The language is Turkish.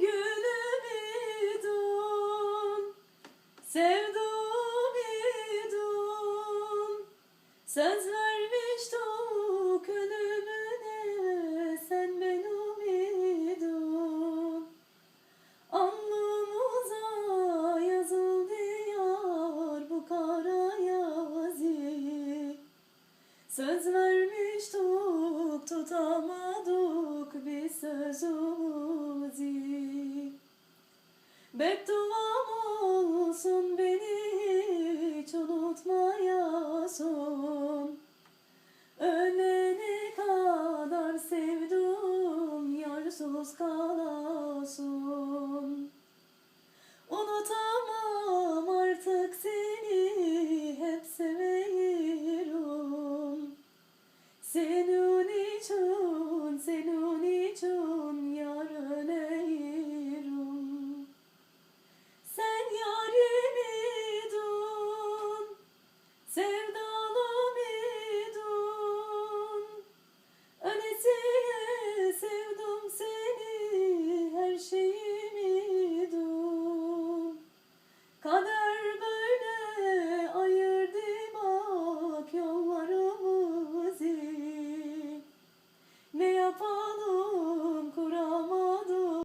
gülüm idun Sevdum idun Söz Sen benim idun Alnımıza yazıldı yar bu kara yazı. Söz vermiştik Bedduam olsun beni hiç unutmayasın. Ölene kadar sevdim yarsız kalasın